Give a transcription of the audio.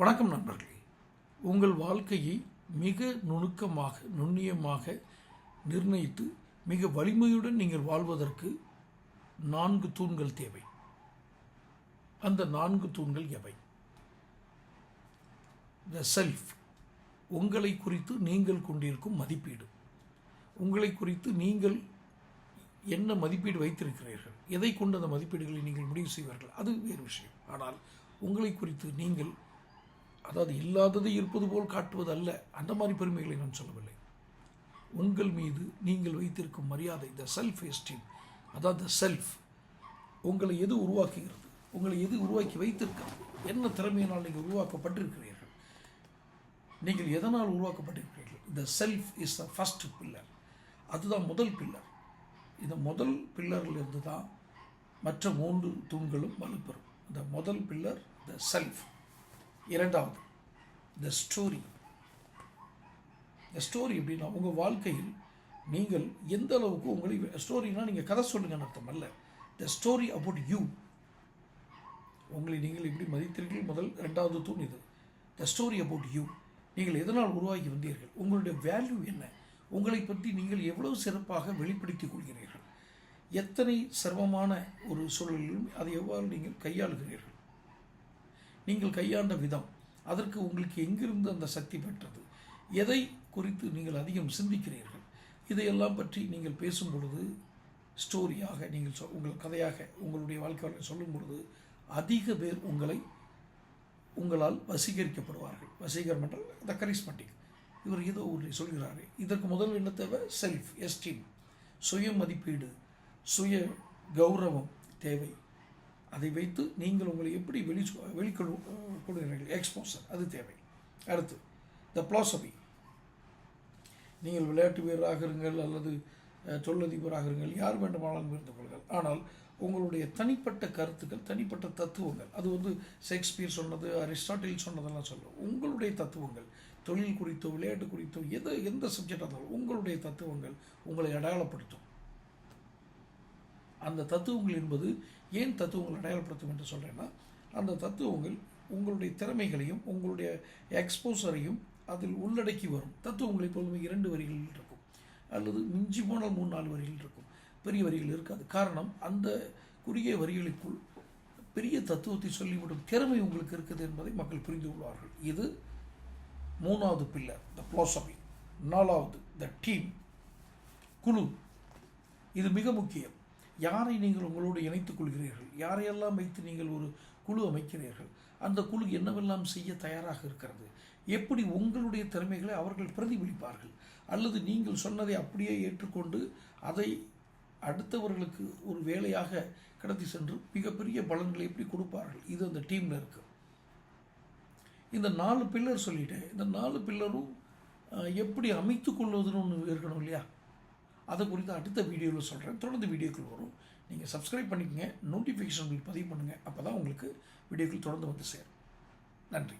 வணக்கம் நண்பர்களே. உங்கள் வாழ்க்கையை மிக நுணுக்கமாக நுண்ணியமாக நிர்ணயித்து மிக வலிமையுடன் நீங்கள் வாழ்வதற்கு நான்கு தூண்கள் தேவை. அந்த நான்கு தூண்கள் எவை? த செல்ஃப் உங்களை குறித்து நீங்கள் கொண்டிருக்கும் மதிப்பீடு. உங்களை குறித்து நீங்கள் என்ன மதிப்பீடு வைத்திருக்கிறீர்கள்? எதை கொண்டு அந்த மதிப்பீடுகளை நீங்கள் முடிவு செய்வார்கள்? அது வேறு விஷயம். ஆனால் உங்களை குறித்து நீங்கள் அதாவது இல்லாதது இருப்பது போல் காட்டுவது அல்ல அந்த மாதிரி பெருமைகளை நான் சொல்லவில்லை. உங்கள் மீது நீங்கள் வைத்திருக்கும் மரியாதை த செல்ஃப் எஸ்டீம் அதாவது செல்ஃப் உங்களை எது உருவாக்குகிறது உங்களை எது உருவாக்கி வைத்திருக்கிறது என்ன திறமையினால் நீங்கள் உருவாக்கப்பட்டிருக்கிறீர்கள் நீங்கள் எதனால் உருவாக்கப்பட்டிருக்கிறீர்கள்? இந்த self is the first pillar அதுதான் முதல் பில்லர் இந்த முதல் பில்லரிலிருந்து தான் மற்ற மூன்று தூண்களும் வலுப்பெறும். இந்த முதல் பில்லர் த செல்ஃப் இரண்டாவது த ஸ்டோரி த ஸ்டோரி எப்படின்னா உங்கள் வாழ்க்கையில் நீங்கள் எந்த அளவுக்கு உங்களை ஸ்டோரினா நீங்கள் கதை சொல்லுங்கன்னு அர்த்தம் அல்ல. த ஸ்டோரி அபவுட் யூ உங்களை நீங்கள் எப்படி மதித்தீர்கள்? முதல் ரெண்டாவது தூண் இது. த ஸ்டோரி அபவுட் யூ நீங்கள் எதனால் உருவாகி வந்தீர்கள்? உங்களுடைய வேல்யூ என்ன? உங்களை பற்றி நீங்கள் எவ்வளவு சிறப்பாக வெளிப்படுத்திக் கொள்கிறீர்கள்? எத்தனை சிரமமான ஒரு சூழலிலும் அதை எவ்வாறு நீங்கள் கையாளுகிறீர்கள்? நீங்கள் கையாண்ட விதம். அதற்கு உங்களுக்கு எங்கிருந்து அந்த சக்தி பெற்றது? எதை குறித்து நீங்கள் அதிகம் சிந்திக்கிறீர்கள்? இதையெல்லாம் பற்றி நீங்கள் பேசும் பொழுது ஸ்டோரியாக நீங்கள் சொ உங்கள் கதையாக உங்களுடைய வாழ்க்கை சொல்லும் பொழுது அதிக பேர் உங்களை உங்களால் வசீகரிக்கப்படுவார்கள். வசீகரம் என்றால் த கரிஸ்மெட்டிக் இவர் ஏதோ ஒன்றை சொல்கிறாரு. இதற்கு முதல் என்ன தேவை? செல்ஃப் எஸ்டீம் சுய மதிப்பீடு சுய கௌரவம் தேவை. அதை வைத்து நீங்கள் உங்களை எப்படி வெளி வெளிக்கொடு கொடுக்கிறீர்கள் எக்ஸ்போசர் அது தேவை. அடுத்து த பிலாசபி நீங்கள் விளையாட்டு வீரராக இருங்கள் அல்லது தொழிலதிபராக இருங்கள் யார் வேண்டுமானாலும் இருந்து கொள்ளுங்கள். ஆனால் உங்களுடைய தனிப்பட்ட கருத்துக்கள் தனிப்பட்ட தத்துவங்கள் அது வந்து ஷேக்ஸ்பியர் சொன்னது அரிஸ்டாட்டில் சொன்னதெல்லாம் சொல்லும். உங்களுடைய தத்துவங்கள் தொழில் குறித்தோ விளையாட்டு குறித்தோ எது எந்த சப்ஜெக்டாக இருந்தாலும் உங்களுடைய தத்துவங்கள் உங்களை அடையாளப்படுத்தும். அந்த தத்துவங்கள் என்பது ஏன் தத்துவங்கள் அடையாளப்படுத்தும் என்று சொல்கிறேன்னா அந்த தத்துவங்கள் உங்களுடைய திறமைகளையும் உங்களுடைய எக்ஸ்போசரையும் அதில் உள்ளடக்கி வரும். தத்துவங்கள் எப்பொழுதுமே இரண்டு வரிகளில் இருக்கும். அல்லது மிஞ்சி போனால் மூணு நாலு வரிகள் இருக்கும். பெரிய வரிகள் இருக்காது. காரணம் அந்த குறுகிய வரிகளுக்குள் பெரிய தத்துவத்தை சொல்லிவிடும் திறமை உங்களுக்கு இருக்குது என்பதை மக்கள் புரிந்து கொள்வார்கள். இது மூணாவது பில்லர் த பிலாசபி நாலாவது த டீம் குழு. இது மிக முக்கியம். யாரை நீங்கள் உங்களோடு இணைத்துக் கொள்கிறீர்கள்? யாரையெல்லாம் வைத்து நீங்கள் ஒரு குழு அமைக்கிறீர்கள்? அந்த குழு என்னவெல்லாம் செய்ய தயாராக இருக்கிறது? எப்படி உங்களுடைய திறமைகளை அவர்கள் பிரதிபலிப்பார்கள்? அல்லது நீங்கள் சொன்னதை அப்படியே ஏற்றுக்கொண்டு அதை அடுத்தவர்களுக்கு ஒரு வேலையாக கடத்தி சென்று மிகப்பெரிய பலன்களை எப்படி கொடுப்பார்கள்? இது அந்த டீமில் இருக்குது இந்த நாலு பில்லர் சொல்லிட்டேன். இந்த நாலு பில்லரும் எப்படி அமைத்து கொள்வதுன்னு ஒன்று இருக்கணும் இல்லையா? அதை குறித்து அடுத்த வீடியோவில் சொல்கிறேன் தொடர்ந்து வீடியோக்கள் வரும். நீங்கள் சப்ஸ்கிரைப் பண்ணிக்கங்க. நோட்டிஃபிகேஷன் உங்களுக்கு பதிவு பண்ணுங்கள் அப்போ தான் உங்களுக்கு வீடியோக்கள் தொடர்ந்து வந்து சேரும். நன்றி.